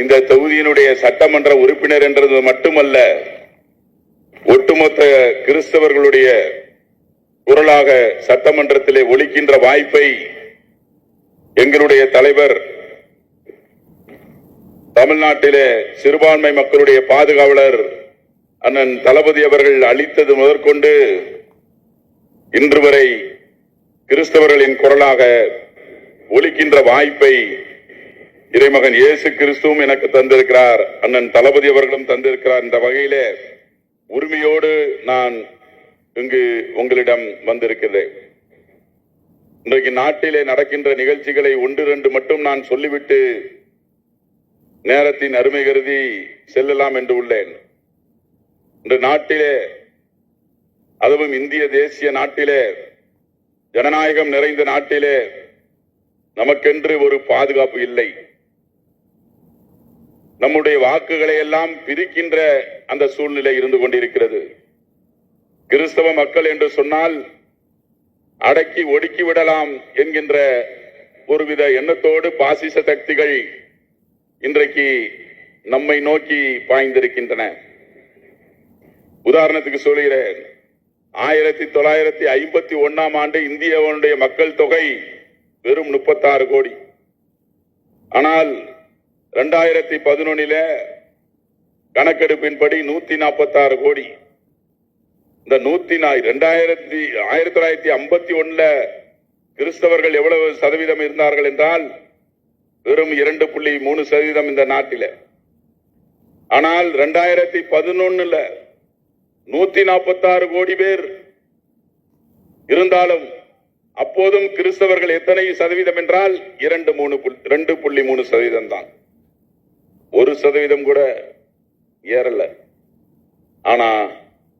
இந்த தொகுதியினுடைய சட்டமன்ற உறுப்பினர் என்றது மட்டுமல்ல ஒட்டுமொத்த கிறிஸ்தவர்களுடைய குரலாக சட்டமன்றத்திலே ஒழிக்கின்ற வாய்ப்பை எங்களுடைய தலைவர் தமிழ்நாட்டிலே சிறுபான்மை மக்களுடைய பாதுகாவலர் அண்ணன் தளபதி அவர்கள் அளித்தது முதற்கொண்டு இன்று வரை கிறிஸ்தவர்களின் குரலாக ஒழிக்கின்ற வாய்ப்பை இறைமகன் இயேசு கிறிஸ்துவும் எனக்கு தந்திருக்கிறார். அண்ணன் தளபதி அவர்களும் தந்திருக்கிறார். இந்த வகையிலே உரிமையோடு நான் இங்கு உங்களிடம் வந்திருக்கிறேன். இன்றைக்கு நாட்டிலே நடக்கின்ற நிகழ்ச்சிகளை ஒன்று ரெண்டு மட்டும் நான் சொல்லிவிட்டு நேரத்தின் அருமை கருதி செல்லலாம் என்று உள்ளேன். இன்று நாட்டிலே அதுவும் இந்திய தேசிய நாட்டிலே ஜனநாயகம் நிறைந்த நாட்டிலே நமக்கென்று ஒரு பாதுகாப்பு இல்லை. நம்முடைய வாக்குகளை எல்லாம் பிரிக்கின்ற அந்த சூழ்நிலை இருந்து கொண்டிருக்கிறது. கிறிஸ்தவ மக்கள் என்று சொன்னால் அடக்கி ஒடுக்கி விடலாம் என்கின்ற ஒருவித எண்ணத்தோடு பாசிச சக்திகள் இன்றைக்கு நம்மை நோக்கி பாய்ந்திருக்கின்றன. உதாரணத்துக்கு சொல்கிறேன் ஆயிரத்தி தொள்ளாயிரத்தி ஐம்பத்தி ஒன்னாம் ஆண்டு இந்தியாவுடைய மக்கள் தொகை வெறும் முப்பத்தாறு கோடி. ஆனால் ரெண்டாயிரத்தி பதினொன்னில கணக்கெடுப்பின்படி நூத்தி நாற்பத்தாறு கோடி. இந்த நூத்தி ரெண்டாயிரத்தி ஆயிரத்தி தொள்ளாயிரத்தி ஐம்பத்தி ஒண்ணுல கிறிஸ்தவர்கள் எவ்வளவு சதவீதம் இருந்தார்கள் என்றால் வெறும் இரண்டு புள்ளி மூணு சதவீதம் இந்த நாட்டில. ஆனால் ரெண்டாயிரத்தி பதினொன்னுல நூத்தி நாற்பத்தாறு கோடி பேர் இருந்தாலும் அப்போதும் கிறிஸ்தவர்கள் எத்தனை சதவீதம் என்றால் இரண்டு மூணு ரெண்டு புள்ளி மூணு சதவீதம் தான் ஒரு சதவீதம் கூட ஏறல. ஆனா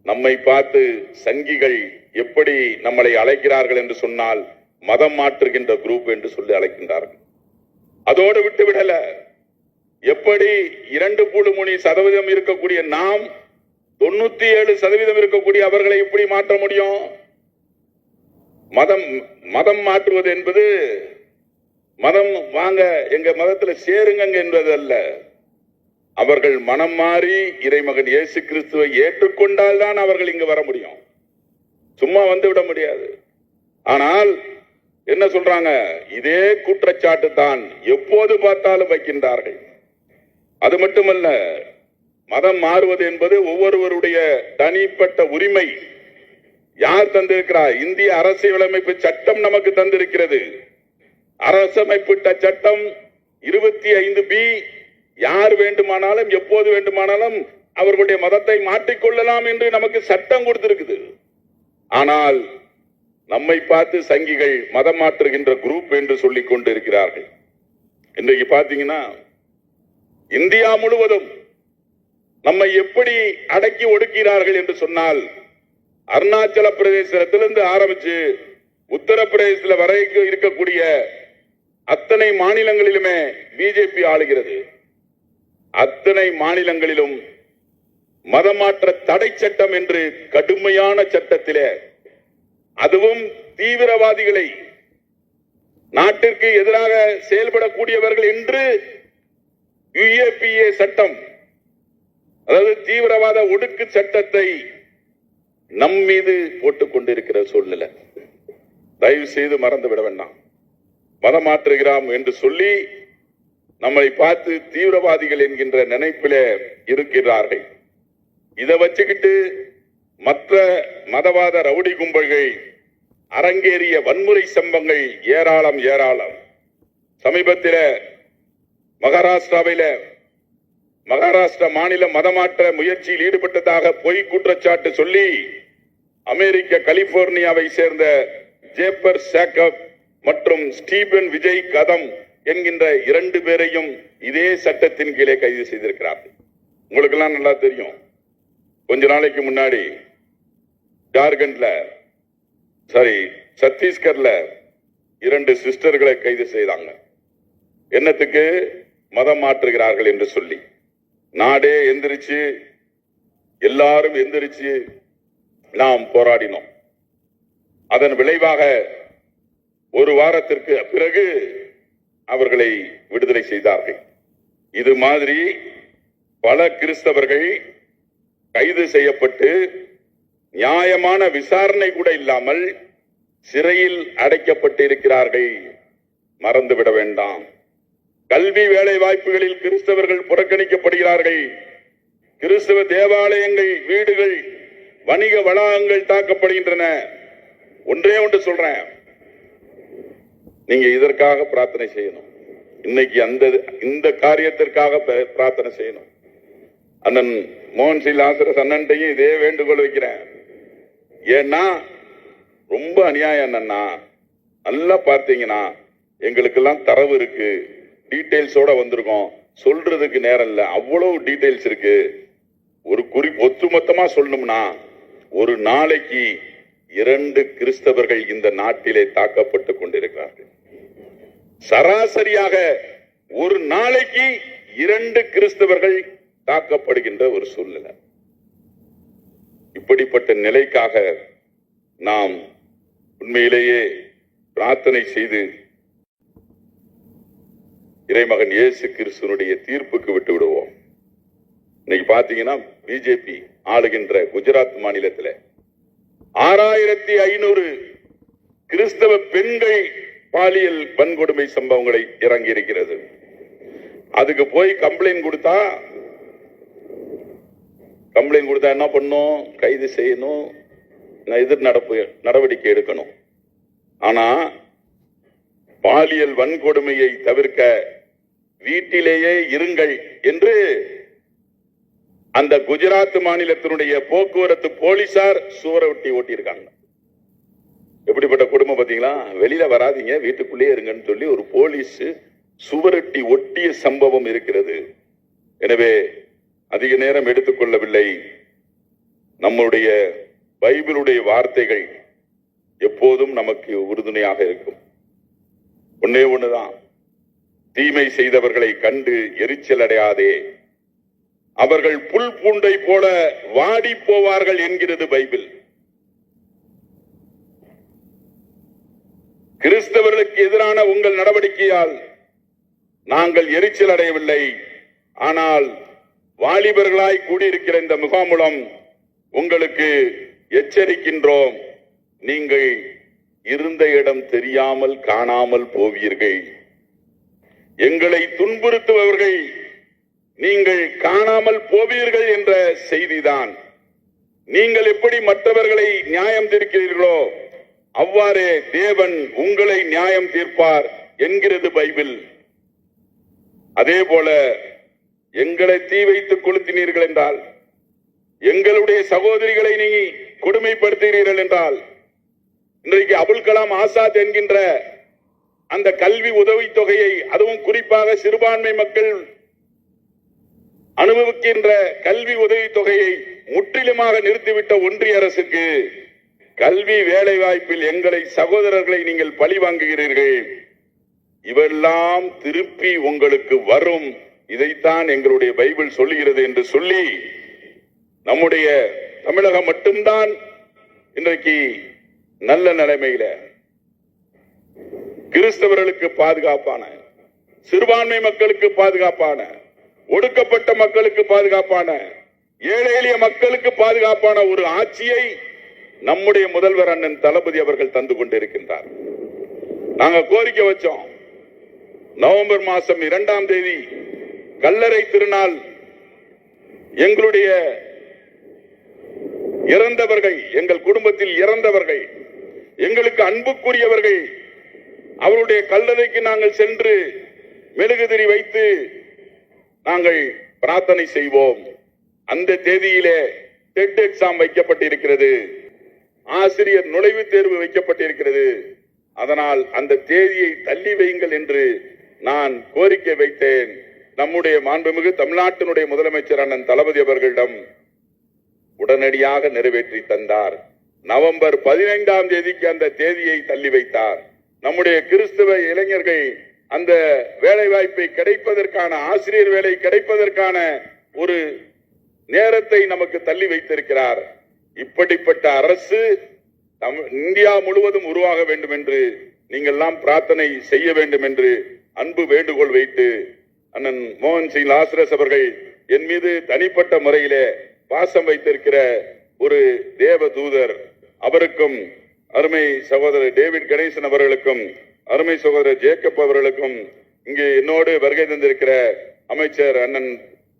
நம்மை பார்த்து சங்கிகள் எப்படி நம்மளை அழைக்கிறார்கள் என்று சொன்னால் மதம் மாற்றுகின்ற குரூப் என்று சொல்லி அழைக்கின்றார்கள். அதோடு விட்டு விடல. எப்படி இரண்டு புள்ளி மூணு சதவீதம் இருக்கக்கூடிய நாம் தொண்ணூத்தி ஏழு சதவீதம் இருக்கக்கூடிய அவர்களை எப்படி மாற்ற முடியும்? மதம் மதம் மாற்றுவது என்பது மதம் வாங்க எங்க மதத்துல சேருங்க என்பது அல்ல. அவர்கள் மனம் மாறி இறைமகன் இயேசு கிறிஸ்துவை ஏற்றுக்கொண்டால் தான் அவர்கள் இங்கு வர முடியும். சும்மா வந்து விட முடியாது. ஆனால் என்ன சொல்றாங்க? இதே குற்றச்சாட்டு தான் எப்போது பார்த்தாலும் வைக்கின்றார்கள். அது மட்டுமல்ல மதம் மாறுவது என்பது ஒவ்வொருவருடைய தனிப்பட்ட உரிமை. யார் தந்திருக்கிறார்? இந்திய அரசியலமைப்பு சட்டம் நமக்கு தந்திருக்கிறது. அரசமைப்பு சட்டம் இருபத்தி ஐந்து பி யார் வேண்டுமானாலும் எப்போது வேண்டுமானாலும் அவர்களுடைய மதத்தை மாற்றிக்கொள்ளலாம் என்று நமக்கு சட்டம் கொடுத்திருக்குது. ஆனால் நம்மை பார்த்து சங்கிகள் மதம் மாற்றுகின்ற குரூப் என்று சொல்லிக் கொண்டிருக்கிறார்கள். இன்றைக்கு பார்த்தீங்கன்னா இந்தியா முழுவதும் நம்மை எப்படி அடக்கி ஒடுக்கிறார்கள் என்று சொன்னால் அருணாச்சல பிரதேசத்திலிருந்து ஆரம்பிச்சு உத்தரப்பிரதேசத்தில் வரைக்கும் இருக்கக்கூடிய அத்தனை மாநிலங்களிலுமே பிஜேபி ஆளுகிறது. அத்தனை மாநிலங்களிலும் மதமாற்ற தடை சட்டம் என்று கடுமையான சட்டத்திலே அதுவும் தீவிரவாதிகளை நாட்டிற்கு எதிராக செயல்படக்கூடியவர்கள் என்று யுஏபிஏ சட்டம் அதாவது தீவிரவாத ஒடுக்கு சட்டத்தை நம் மீது போட்டுக் கொண்டிருக்கிற சூழ்நிலை. தயவு செய்து மறந்து விட வேண்டாம். மதமாற்றுகிறோம் என்று சொல்லி நம்மை பார்த்து தீவிரவாதிகள் என்கின்ற நினைப்பில இருக்கிறார்கள். இதை வச்சுக்கிட்டு மற்ற மதவாத ரவுடி கும்பல்கள் அரங்கேறிய வன்முறை சம்பவங்கள் ஏராளம் ஏராளம். சமீபத்தில் மகாராஷ்டிராவில மகாராஷ்டிரா மாநில மதமாற்ற முயற்சியில் ஈடுபட்டதாக பொய் குற்றச்சாட்டு சொல்லி அமெரிக்க கலிபோர்னியாவை சேர்ந்த ஜேப்பர் சேக்கப் மற்றும் ஸ்டீபன் விஜய் கதம் என்கின்ற இரண்டு பேரையும் இதே சட்டத்தின் கீழே கைது செய்திருக்கிறார்கள். உங்களுக்கு எல்லாம் நல்லா தெரியும். கொஞ்ச நாளைக்கு முன்னாடி ஜார்க்கண்ட்ல சாரி சத்தீஸ்கர்ல இரண்டு சிஸ்டர்களை கைது செய்தாங்க. என்னத்துக்கு? மதம் மாற்றுகிறார்கள் என்று சொல்லி. நாடே எந்திரிச்சு எல்லாரும் எந்திரிச்சு நாம் போராடினோம். அதன் விளைவாக ஒரு வாரத்திற்கு பிறகு அவர்களை விடுதலை செய்தார்கள். இது மாதிரி பல கிறிஸ்தவர்கள் கைது செய்யப்பட்டு நியாயமான விசாரணை கூட இல்லாமல் சிறையில் அடைக்கப்பட்டு இருக்கிறார்கள் மறந்துவிட வேண்டாம். கல்வி வேலை வாய்ப்புகளில் கிறிஸ்தவர்கள் புறக்கணிக்கப்படுகிறார்கள். கிறிஸ்தவ தேவாலயங்கள் வீடுகள் வணிக வளாகங்கள் தாக்கப்படுகின்றன. ஒன்றே ஒன்று சொல்றேன். நீங்க இதற்காக பிரார்த்தனை செய்யணும். இன்னைக்கு அந்த இந்த காரியத்திற்காக ப- பிரார்த்தனை செய்யணும். அண்ணன் மோகன் சிங் லாசரஸ் அண்ணன்ட்டையும் இதே வேண்டுகோள் வைக்கிறேன். ஏன்னா ரொம்ப அநியாயம் என்னன்னா நல்லா பார்த்தீங்கன்னா எங்களுக்கெல்லாம் தரவு இருக்கு. டீட்டெயில்ஸோட வந்திருக்கோம். சொல்றதுக்கு நேரம் இல்லை. அவ்வளவு டீட்டெயில்ஸ் இருக்கு. ஒரு குறி ஒத்துமொத்தமா சொல்லணும்னா ஒரு நாளைக்கு இரண்டு கிறிஸ்தவர்கள் இந்த நாட்டிலே தாக்கப்பட்டு கொண்டிருக்கிறார்கள். சராசரியாக ஒரு நாளைக்கு இரண்டு கிறிஸ்தவர்கள் தாக்கப்படுகின்ற ஒரு சூழ்நிலை. இப்படிப்பட்ட நிலைக்காக நாம் உண்மையிலேயே பிரார்த்தனை செய்து இறைமகன் இயேசு கிறிஸ்துவனுடைய தீர்ப்புக்கு விட்டு விடுவோம். இன்னைக்கு பாத்தீங்கன்னா பிஜேபி ஆளுகின்ற குஜராத் மாநிலத்தில் ஆறாயிரத்தி ஐநூறு கிறிஸ்தவ பெண்கள் பாலியல் வன்கொடுமை சம்பவங்களை இறங்கி இருக்கிறது அதுக்கு போய் கம்ப்ளைண்ட் கொடுத்தா கம்ப்ளைண்ட் கொடுத்தா என்ன பண்ணும்? கைது செய்யணும். எதிர் நடப்பு நடவடிக்கை எடுக்கணும். ஆனா பாலியல் வன்கொடுமையை தவிர்க்க வீட்டிலேயே இருங்கள் என்று அந்த குஜராத் மாநிலத்தினுடைய போக்குவரத்து போலீசார் சுவரொட்டி ஓட்டியிருக்காங்க. எப்படிப்பட்ட குடும்பம் பார்த்தீங்களா? வெளியில வராதீங்க வீட்டுக்குள்ளேயே இருங்கன்னு சொல்லி ஒரு போலீஸ் சுவரொட்டி ஒட்டிய சம்பவம் இருக்கிறது. எனவே அதிக நேரம் எடுத்துக்கொள்ளவில்லை. நம்முடைய பைபிளுடைய வார்த்தைகள் எப்போதும் நமக்கு உறுதுணையாக இருக்கும். ஒன்னே ஒண்ணுதான். தீமை செய்தவர்களை கண்டு எரிச்சல் அடையாதே. அவர்கள் புல் பூண்டை போல வாடி போவார்கள் என்கிறது பைபிள். கிறிஸ்தவர்களுக்கு எதிரான உங்கள் நடவடிக்கையால் நாங்கள் எரிச்சல் அடையவில்லை. ஆனால் வாலிபர்களாய் கூடியிருக்கிற இந்த முகாமுலம் உங்களுக்கு எச்சரிக்கின்றோம். நீங்கள் இருந்த இடம் தெரியாமல் காணாமல் போவீர்கள். எங்களை துன்புறுத்துபவர்கள் நீங்கள் காணாமல் போவீர்கள் என்ற செய்திதான். நீங்கள் எப்படி மற்றவர்களை நியாயம் தீர்க்கிறீர்களோ அவ்வாறே தேவன் உங்களை நியாயம் தீர்ப்பார் என்கிறது பைபிள். அதே போல எங்களை தீ வைத்து கொளுத்தினீர்கள் என்றால் எங்களுடைய சகோதரிகளை நீ கொடுமைப்படுத்துகிறீர்கள் என்றால் இன்றைக்கு அபுல் கலாம் ஆசாத் என்கின்ற அந்த கல்வி உதவித் தொகையை அதுவும் குறிப்பாக சிறுபான்மை மக்கள் அனுபவிக்கின்ற கல்வி உதவித் தொகையை முற்றிலுமாக நிறுத்திவிட்ட ஒன்றிய அரசுக்கு கல்வி வேலை வாய்ப்பில் எங்களை சகோதரர்களை நீங்கள் பழி வாங்குகிறீர்கள். இவெல்லாம் திருப்பி உங்களுக்கு வரும். இதைத்தான் எங்களுடைய பைபிள் சொல்லுகிறது என்று சொல்லி நம்முடைய தமிழகம் மட்டும்தான் இன்றைக்கு நல்ல நிலைமையில. கிறிஸ்தவர்களுக்கு பாதுகாப்பான சிறுபான்மை மக்களுக்கு பாதுகாப்பான ஒடுக்கப்பட்ட மக்களுக்கு பாதுகாப்பான ஏழை எளிய மக்களுக்கு பாதுகாப்பான ஒரு ஆட்சியை நம்முடைய முதல்வர் அண்ணன் தளபதி அவர்கள் தந்து கொண்டிருக்கின்றார். நாங்க கோரிக்கை வச்சோம். நவம்பர் மாசம் இரண்டாம் தேதி கல்லறை திருநாள் எங்களுடைய இறந்தவர்கள் எங்கள் குடும்பத்தில் இறந்தவர்கள் எங்களுக்கு அன்புக்குரியவர்கள் அவருடைய கல்லறைக்கு நாங்கள் சென்று மெழுகுதிரி வைத்து நாங்கள் பிரார்த்தனை செய்வோம். அந்த தேதியிலே டெட் எக்ஸாம் வைக்கப்பட்டிருக்கிறது. ஆசிரியர் நுழைவுத் தேர்வு வைக்கப்பட்டிருக்கிறது. அதனால் அந்த தேதியை தள்ளி வையுங்கள் என்று நான் கோரிக்கை வைத்தேன். நம்முடைய மாண்புமிகு தமிழ்நாட்டினுடைய முதலமைச்சர் அண்ணன் தளபதி அவர்களிடம் உடனடியாக நிறைவேற்றி தந்தார். நவம்பர் பதினைந்தாம் தேதிக்கு அந்த தேதியை தள்ளி வைத்தார். நம்முடைய கிறிஸ்தவ இளைஞர்கள் அந்த வேலை வாய்ப்பை கிடைப்பதற்கான ஆசிரியர் வேலை கிடைப்பதற்கான ஒரு நேரத்தை நமக்கு தள்ளி வைத்திருக்கிறார். இப்படிப்பட்ட அரசு தமிழ் இந்தியா முழுவதும் உருவாக வேண்டும் என்று நீங்கள்லாம் பிரார்த்தனை செய்ய வேண்டும் என்று அன்பு வேண்டுகோள் வைத்து அண்ணன் மோகன் சிங் லாசரஸ் அவர்கள் என் மீது தனிப்பட்ட முறையிலே பாசம் வைத்திருக்கிற ஒரு தேவ தூதர் அவருக்கும் அருமை சகோதரர் டேவிட் கணேசன் அவர்களுக்கும் அருமை சகோதரர் ஜேக்கப் அவர்களுக்கும் இங்கு என்னோடு வருகை தந்திருக்கிற அமைச்சர் அண்ணன்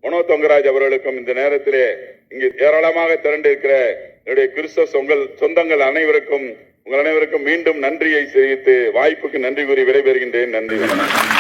மனோ தொங்கராஜ் அவர்களுக்கும் இந்த நேரத்திலே இங்கு ஏராளமாக திரண்டிருக்கிற என்னுடைய கிறிஸ்தவ சொங்கள் சொந்தங்கள் அனைவருக்கும் உங்கள் அனைவருக்கும் மீண்டும் நன்றியை தெரிவித்து வாய்ப்புக்கு நன்றி கூறி விடைபெறுகின்றேன். நன்றி. வணக்கம்